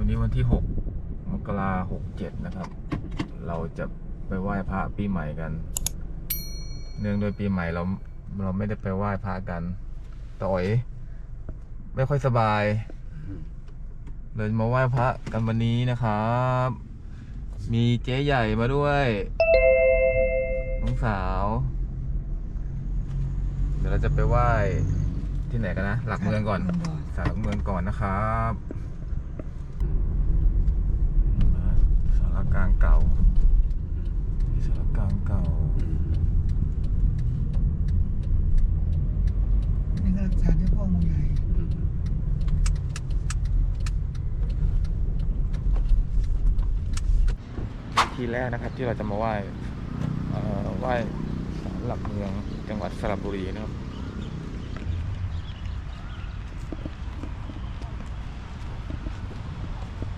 วันนี้วันที่ 6 มกราหกเจ็ดนะครับ เราจะไปไหว้พระปีใหม่กัน เนื่องโดวยปีใหม่เราเราไม่ได้ไปไหว้พระกันต่อย ไม่ค่อยสบาย เลยมาไหว้พระกันวันนี้นะครับ มีเจ๊ใหญ่มาด้วยน้องสาว เดี๋ยวเราจะไปไหว้ที่ไหนกันนะ หลักเมืองก่อน สารหลักเมืองก่อนนะครับสารกลางเก่าสารกลางเก่านี่ก็ศาลเจ้าพ่อมูใหญ่ที่แรกนะครับที่เราจะมาไหว้เอ่อไหว้ศาลหลักเมืองจังหวัดสระบุรีนะครับ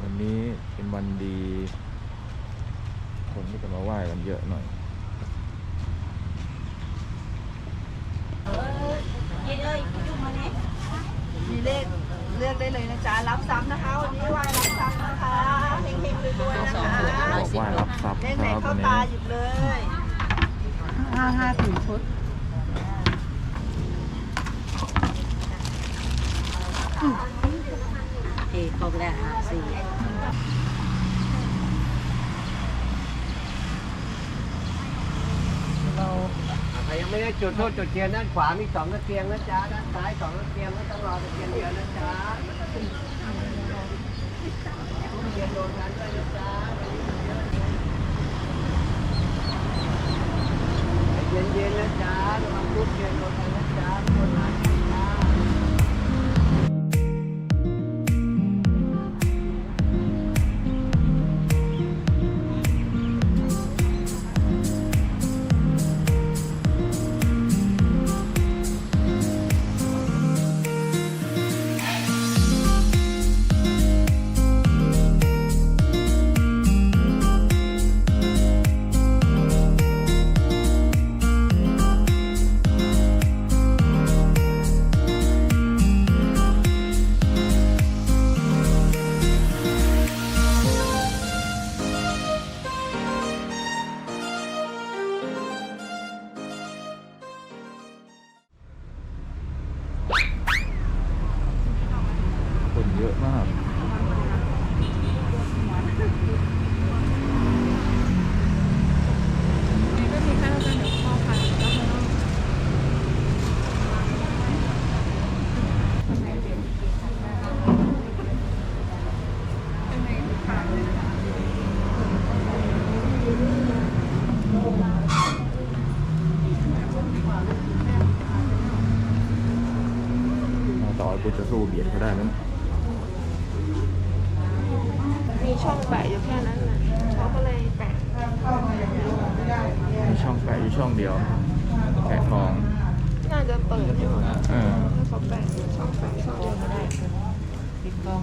วันนี้เป็นวันดี คนที่จะมาไหว้กันเยอะหน่อยมีเลขเลือกได้เลยนะจ๊ะรับซ้ำนะคะวันนี้ไหวายรับซ้ำนะคะเฮงๆรวยๆนะคะบอกไหว้รับทรัพย์เลขคไหนรับเข้าวันตานี้หยิบเลยห้าห้าสี่ชุดเอกครบแล้วหาสี่ เราใครยังไม่ได้จุดโทษจุดเทียนด้านขวามีสองตะเกียงนะจ๊ะด้านซ้ายสองตะเกียงไม่ต้องรอตะเกียงเดียวนะจ๊ะเทียนโดนกันด้วยนะจ๊ะใจเย็นๆนะจ๊ะระวังลูกเทียนโดนกันนะจ๊ะคนนั้น อะมาก ต่อกูจะสู้เบียดเขาได้ไหม มี ช่องแปะอยู่แค่นั้นนะเขาก็เลยแปะมีช่องแปะอยู่ช่องเดียว แปะทอง น่าจะเปิดอยู่นะเออ ถ้าเขาแปะช่องแปะช่องเดียวก็ได้ ปิดกล้อง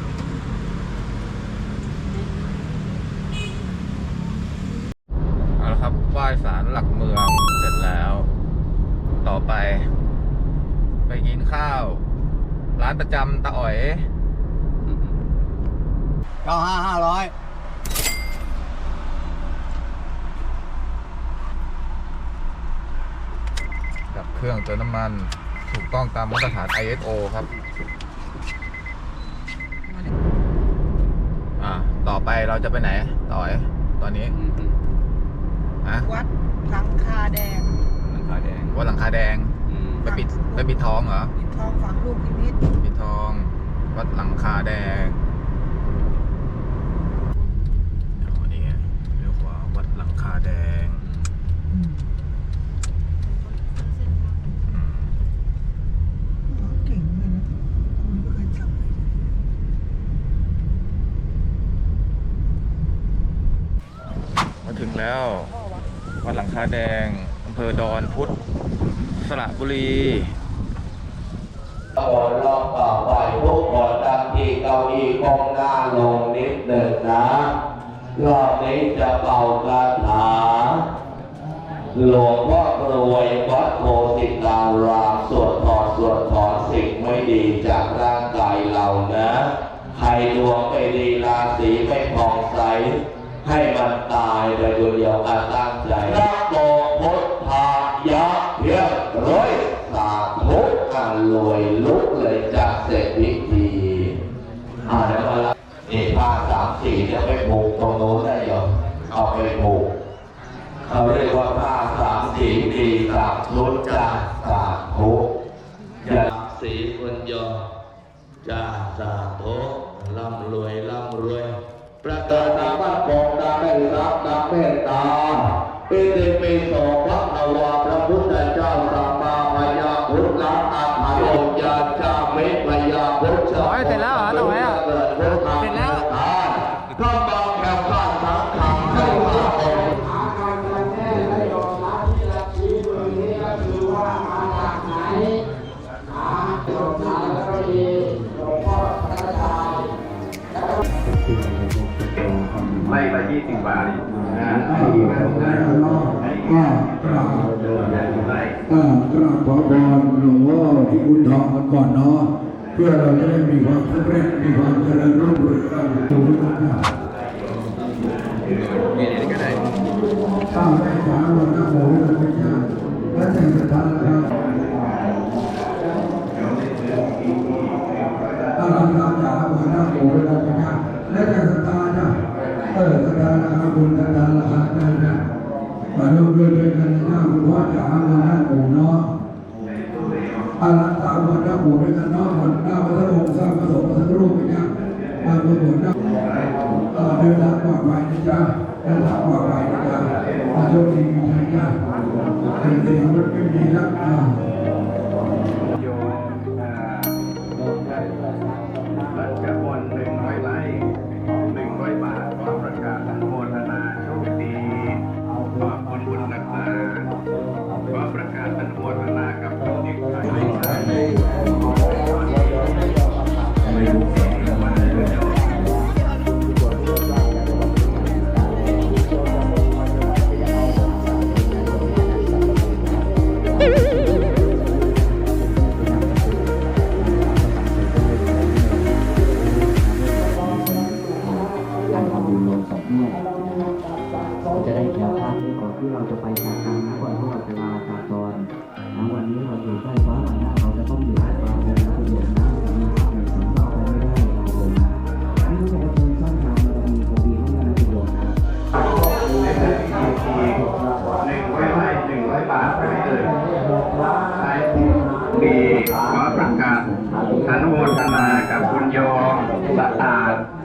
านประจำตาอ๋อยเก้าห้าห้าร้อยดับเครื่องเติมน้ำมันถูกต้องตามมาตรฐาน ISO ครับ อ่า ต่อไปเราจะไปไหน ต่อยตอนนี้ฮะวัดหลังคาแดง หลังคาแดงวัดหลังคาแดง ไปปิดไปปิดทองเหรอ ปิดทองฝังลูกนิมิตปิดทอง วัดหลังคาแดงอ๋อนี่ไงเรียกว่าวัดหลังคาแดงอืมอืมอ๋อเก่งเลยนะคุณไม่เคยจำเลยมาถึงแล้ว วัดหลังคาแดงอำเภอดอนพุธ สระบุรีขอรอบต่อไปทุกคนตั้งที่เก้าอี้ก้มหน้าลงนิดหนึ่งนะรอบนี้จะเป่ากระถาหลวงพ่อรวยวัดโพสิตารามสวดถอนสวดถอนสิ่งไม่ดีจากร่างกายเรานะ ใครดวงไม่ดีราศีไม่ผ่องใส ให้มันตายโดยเดียวกันตั้งใจนะโมพุทธ จาสาธุร่ำรวยร่ำรวย ประกาศนาบ้านกองดาได้รับนาเมตตาปิติปิโสพระนวาพระพุทธเจ้าสัมมาพยาพุทธะอาภาโยยา กราบขอพรหลวงพ่อที่คุณทองกันก่อนเนาะเพื่อเราจะได้มีความสำเร็จมีความเจริญรุ่งเรืองสูงสุดนะนี่นี่ก็ได้ข้าวได้สามวันนะโมเลยพระเจ้าและแต่งสถานครับอาราธนาจาวันนะโมเลยพระเจ้าและแต่งทานนะเออทานนะครับคุณทานราคาได้นะมาร่วมด้วยกั นาคุณพ่อจ๋าวันนะโมเนาะอารัตตาวันนะโมด้วยกันเนาะวันหน้าพระองค์สร้างพระสงฆ์พระรูปเนี่ยมาประกวดนะเดินทางปลอดภัยนะจ๊ะเดินทางปลอดภัยนะจ๊ะมาโชคดีมีชัยนะเป็นเสียงรถเป็นดีนะ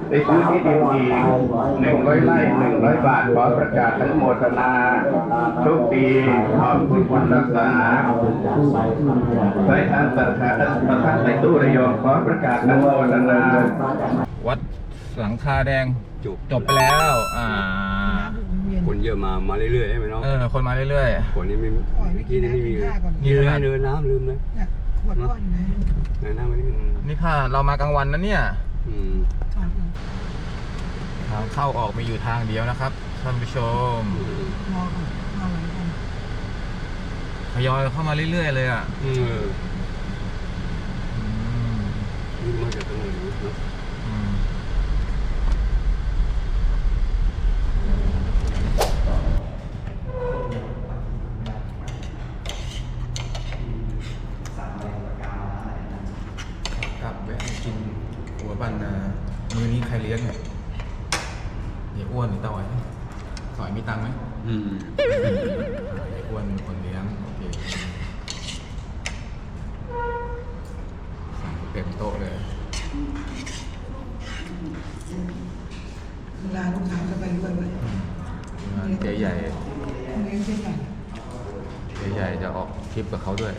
ไปซื้อที่ดินอีกหนึ่งร้อยไร่หนึ่งร้อยบาทขอประกาศอนุโมทนาโชคดีขอบคุณคุณรักษาใช้ท่านประธานประธานในตู้ระยองขอประกาศอนุโมทนาวัดหลังคาแดงจบไปแล้วอ่าคนเยอะมามาเรื่อยๆใช่ไหมน้องเออคนมาเรื่อยคนนี้ไม่ปล่อยไม่กินนะกินข้าวก่อนๆลืนี่มขนะนาดเดินน้ำลืมนะเนี่ยขวดพ่ออยู่ไหนเดินน้ำไม่ได้นี่ค่ะเรามากลางวันนะเนี่ยอืมถอดก่อน ทางเข้าออกมีอยู่ทางเดียวนะครับท่านผู้ชมรอก่อนรอหลังก่อนทยอยเข้ามาเรื่อยๆเลยอะ อืม อืมนี่มาจากตรงไหนเนาะ อืม แวะกินหัวบันนามือนี้ใครเลี้ยงเนี่ยเฮียอ้วนหรือเต้าไอ้สอยมีตังค์ไหม อืม เฮียอ้วนเป็นคนเลี้ยงโอเคสั่งเต็มโต๊ะเลย ลาลูกสาวจะไปด้วยไหมเจ๊ใหญ่เลี้ยงเช่นกันเจ๊ใหญ่จะออกคลิปกับเขาด้วย